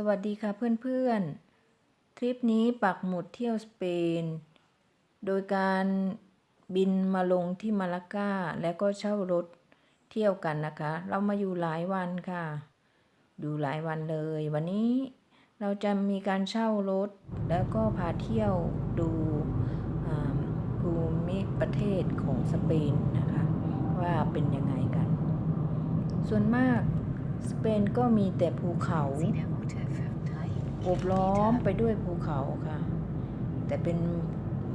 สวัสดีค่ะเพื่อนๆ ทริปนี้ปักหมุดเที่ยวสเปน โดยการบินมาลงที่มาลากาแล้วก็เช่ารถเที่ยวกันนะคะ เรามาอยู่หลายวันค่ะ อยู่หลายวันเลย วันนี้เราจะมีการเช่ารถแล้วก็พาเที่ยวดูภูมิประเทศของสเปนนะคะ ว่าเป็นยังไงกัน ส่วนมากสเปนก็มีแต่ภูเขา โอบล้อมไปด้วยภูเขาค่ะ แต่เป็น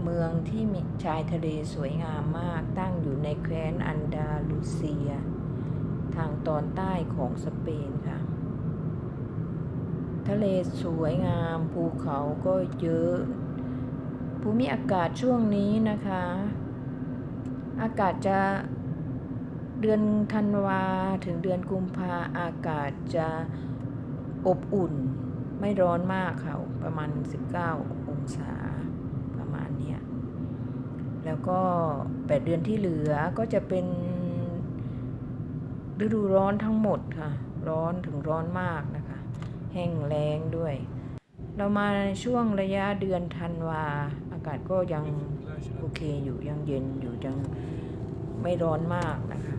เมืองที่มีชายทะเลสวยงามมากตั้งอยู่ในแคว้นอันดาลูเซีย ทางตอนใต้ของสเปนค่ะ ทะเลสวยงามภูเขาก็เยอะ ภูมิอากาศช่วงนี้นะคะ อากาศจะเดือนธันวาถึงเดือนกุมภาอากาศจะอบอุ่น ไม่ร้อนมากค่ะประมาณ 19 องศาประมาณเนี้ยแล้วก็ 8 เดือนที่เหลือก็จะเป็นฤดูร้อนทั้งหมดค่ะ ร้อนถึงร้อนมากนะคะ แห้งแล้งด้วย เรามาช่วงระยะเดือนธันวา อากาศก็ยังโอเคอยู่ยังเย็นอยู่ยังไม่ร้อนมากนะคะ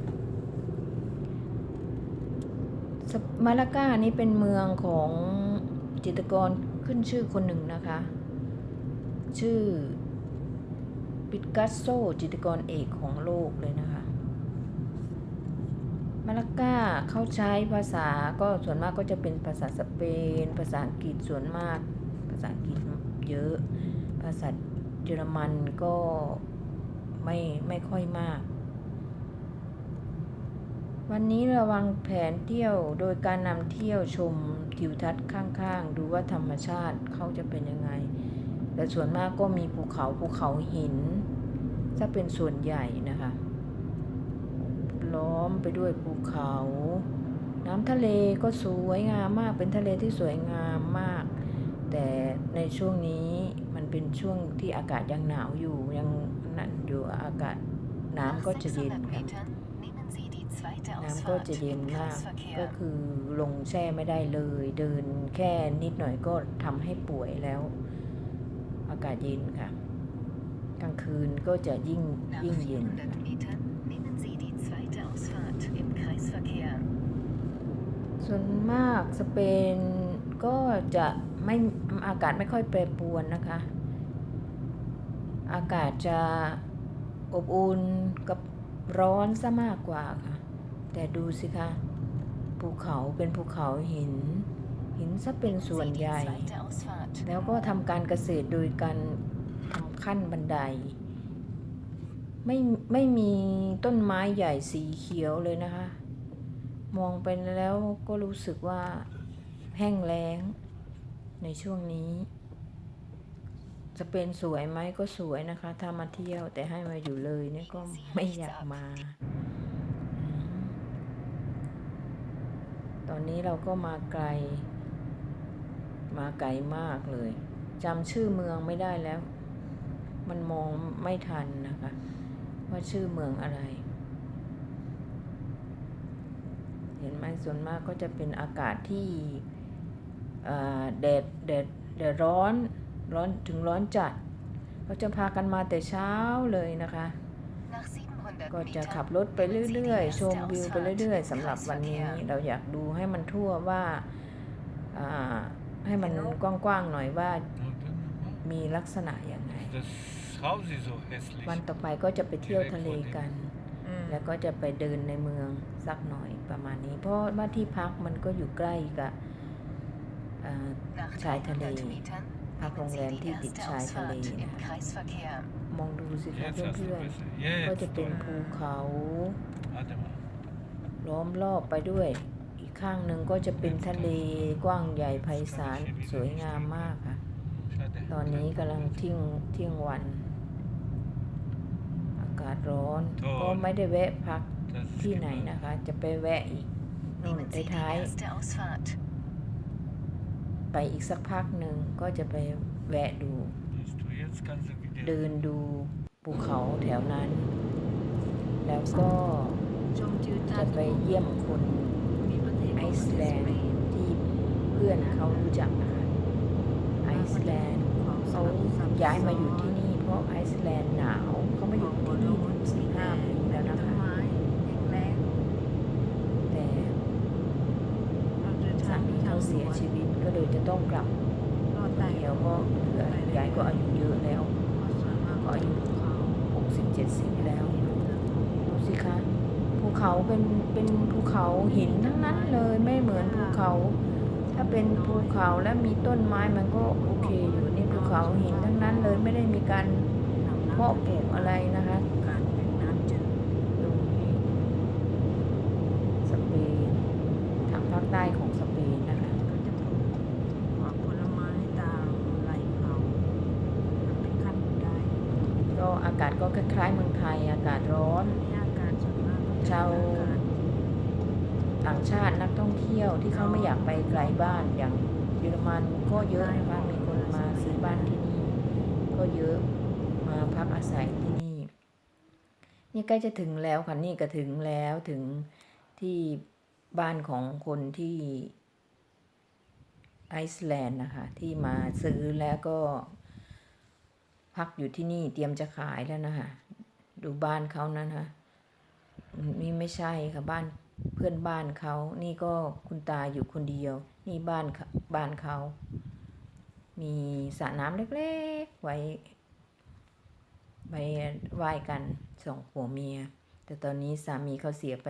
มาลากานี่เป็นเมืองของ จิตรกรขึ้นชื่อคนหนึ่งนะคะ ชื่อปิกัสโซจิตรกรเอกของโลกเลยนะคะมาลาก้าเขาใช้ภาษาก็ส่วนมากก็จะเป็นภาษาสเปน ภาษาอังกฤษส่วนมาก ภาษาอังกฤษเยอะ ภาษาเยอรมันก็ไม่ไม่ค่อยมาก วันนี้ระวังแผนเที่ยวโดยการนำเที่ยวชมทิวทัศน์ข้างๆ ดูว่าธรรมชาติเขาจะเป็นยังไง แต่ส่วนมากก็มีภูเขาภูเขาหินถ้าเป็นส่วนใหญ่นะคะ ล้อมไปด้วยภูเขา น้ำทะเลก็สวยงามมากเป็นทะเลที่สวยงามมาก แต่ในช่วงนี้มันเป็นช่วงที่อากาศยังหนาวอยู่ยังนั่นอยู่อากาศน้ำก็จะเย็นค่ะ น้ำก็จะ Ausfahrt เย็น im มาก Kreisverkehr. ก็คือลงแช่ไม่ได้เลย เดินแค่นิดหน่อยก็ทำให้ป่วยแล้ว อากาศเย็นค่ะ กลางคืนก็จะยิ่ง Nach ยิ่งเย็น400 Metern nehmen Sie die zweite Ausfahrt im Kreisverkehr. ส่วนมากสเปนก็จะไม่อากาศไม่ค่อยแปรปรวนนะคะ อากาศจะอบอุ่นกับร้อนซะมากกว่าค่ะ แต่ดูสิคะ ภูเขาเป็นภูเขาหิน หินซะเป็นส่วนใหญ่ แล้วก็ทำการเกษตรโดยการทำขั้นบันได ไม่ไม่มีต้นไม้ใหญ่สีเขียวเลยนะคะ มองไปแล้วก็รู้สึกว่าแห้งแล้งในช่วงนี้ จะเป็นสวยไหมก็สวยนะคะ ถ้ามาเที่ยวแต่ให้มาอยู่เลยเนี่ยก็ไม่อยากมาอืมต อนนี้เราก็มาไกล มาไกลมากเลยจำชื่อเมืองไม่ได้แล้ว มันมองไม่ทันนะคะ ว่าชื่อเมืองอะไร เห็นไหมส่วนมากก็จะเป็นอากาศที่เอ่อแดดแดดแดดร้อนร้อนถึงร้อนจัดเขาจะพากันมาแต่เช้าเลยนะคะ ก็จะ Metern ขับรถไป nehmen Sie die เรื่อยๆ erste ชมวิวไป Ausfahrt เรื่อย im ๆสำหรับวันนี้ Kreisverkehr. เราอยากดูให้มันทั่วว่าอ่าให้มันกว้างๆหน่อยว่ามีลักษณะอย่างไร Das Haus ist so hässlich. วันต่อไปก็จะไปเที่ยวทะเลกัน แล้วก็จะไปเดินในเมืองสักหน่อยประมาณนี้ เพราะว่าที่พักมันก็อยู่ใกล้กับอ่า Nach ชายทะเล300 Metern พักโรง nehmen แร Sie ม die ที่ติด erste ชายทะเล Ausfahrt นะ im คะ Kreisverkehr. มองดูสิคะ Jetzt hast du เพื่อน besser. ๆก็ Jetzt จะเป็น toll. ภูเขา Warte mal. ล้อมรอบไปด้วย อีกข้างหนึ่งก็จะเป็นทะเลกว้างใหญ่ไพศาลสวยงามมากค่ะ Schade. ตอนนี้กำลังเที่ยงเที่ยงวัน อากาศร้อนก็ไม่ได้แวะพัก Das ist ที่ไหน genau. นะคะ จะไปแวะอีกนู่น Nehmen Sie die ท้าย erste Ausfahrt. ๆไปอีกสักพักหนึ่งก็จะไปแวะดู เดินดูภูเขาแถวนั้น แล้วก็ชมทิวทัจะศน์ไปเยี่ยมคนภูมิประเทศไอของประซ์เทศแลสนเปด์นที่เพื่พื่อนเขารู้จักนะคะไอซ์แลนด์เขาย้ายมาอยู่ที่นี่ เพราะไอซ์แลนด์หนาวเขามาอยู่ที่นี่ถึงสิบห้าปีแล้วนะคะแต่สามีเขาเสียชีวิตก็เลยจะต้องกลับ เดียวก็เหลือยายก็อายุเยอะแล้วก็อายุหกสิบเจ็ดสิบแล้วดูสิคะภูเขาเป็นเป็นภูเขาหินทั้งนั้นเลยไม่เหมือนภูเขา ถ้าเป็นภูเขาและมีต้นไม้มันก็โอเคอยู่นี่ภูเขาหินทั้งนั้นเลยไม่ได้มีการเพาะปลูกอะไรนะคะตรงนี้สเปนทางภาคใต้ของสเปนนะคะ ก็อากาศก็คล้ายๆเมืองไทย อากาศร้อนชาวต่างชาตินักท่องเที่ยวที่เขาไม่อยากไปไกลบ้านอย่างเยอรมันก็เยอะนะคะมีคนมาซื้อบ้านที่นี่ ก็เยอะมาพักอาศัยที่นี่ นี่ใกล้จะถึงแล้วค่ะนี่ก็ถึงแล้วถึงที่บ้านของคนที่ไอซ์แลนด์นะคะที่มาซื้อแล้วก็ พักอยู่ที่นี่เตรียมจะขายแล้วนะคะดูบ้านเขานะนะคะนี่ไม่ใช่ค่ะบ้านเพื่อนบ้านเขา นี่ก็คุณตาอยู่คนเดียว นี่บ้านบ้านเขา มีสระน้ำเล็กๆ ไว้ไปไหว้กันสองผัวเมีย แต่ตอนนี้สามีเขาเสียไป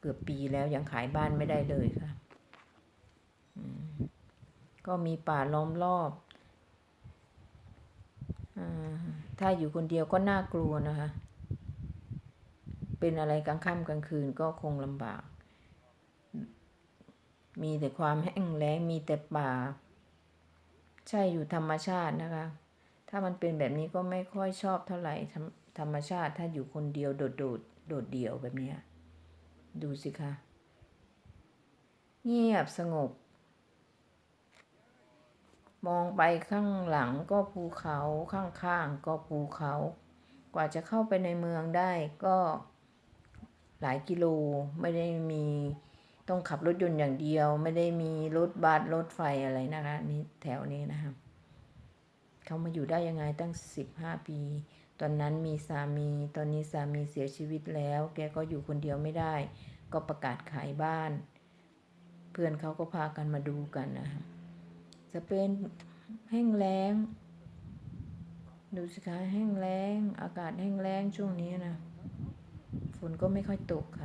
เกือบปีแล้วยังขายบ้านไม่ได้เลยค่ะ ก็มีป่าล้อมรอบ อ่า ถ้าอยู่คนเดียวก็น่ากลัวนะคะ เป็นอะไรกลางค่ำกลางคืนก็คงลำบาก มีแต่ความแห้งแล้งมีแต่ป่า ใช่อยู่ธรรมชาตินะคะ ถ้ามันเป็นแบบนี้ก็ไม่ค่อยชอบเท่าไหร่ธรรมธรรมชาติถ้าอยู่คนเดียวโดดโดดโดดเดี่ยวแบบนี้ดูสิคะ เงียบสงบ มองไปข้างหลังก็ภูเขาข้างๆก็ภูเขา กว่าจะเข้าไปในเมืองได้ก็หลายกิโลไม่ได้มีต้องขับรถยนต์อย่างเดียว ไม่ได้มีรถบัสรถไฟอะไรนะคะนี่แถวนี้นะคะเขามาอยู่ได้ยังไงตั้งสิบห้าปี ตอนนั้นมีสามี ตอนนี้สามีเสียชีวิตแล้ว แกก็อยู่คนเดียวไม่ได้ ก็ประกาศขายบ้าน เพื่อนเขาก็พากันมาดูกันนะคะ จะเป็นแห้งแล้ง ดูสิคะแห้งแล้ง อากาศแห้งแล้งช่วงนี้นะ ฝนก็ไม่ค่อยตกค่ะ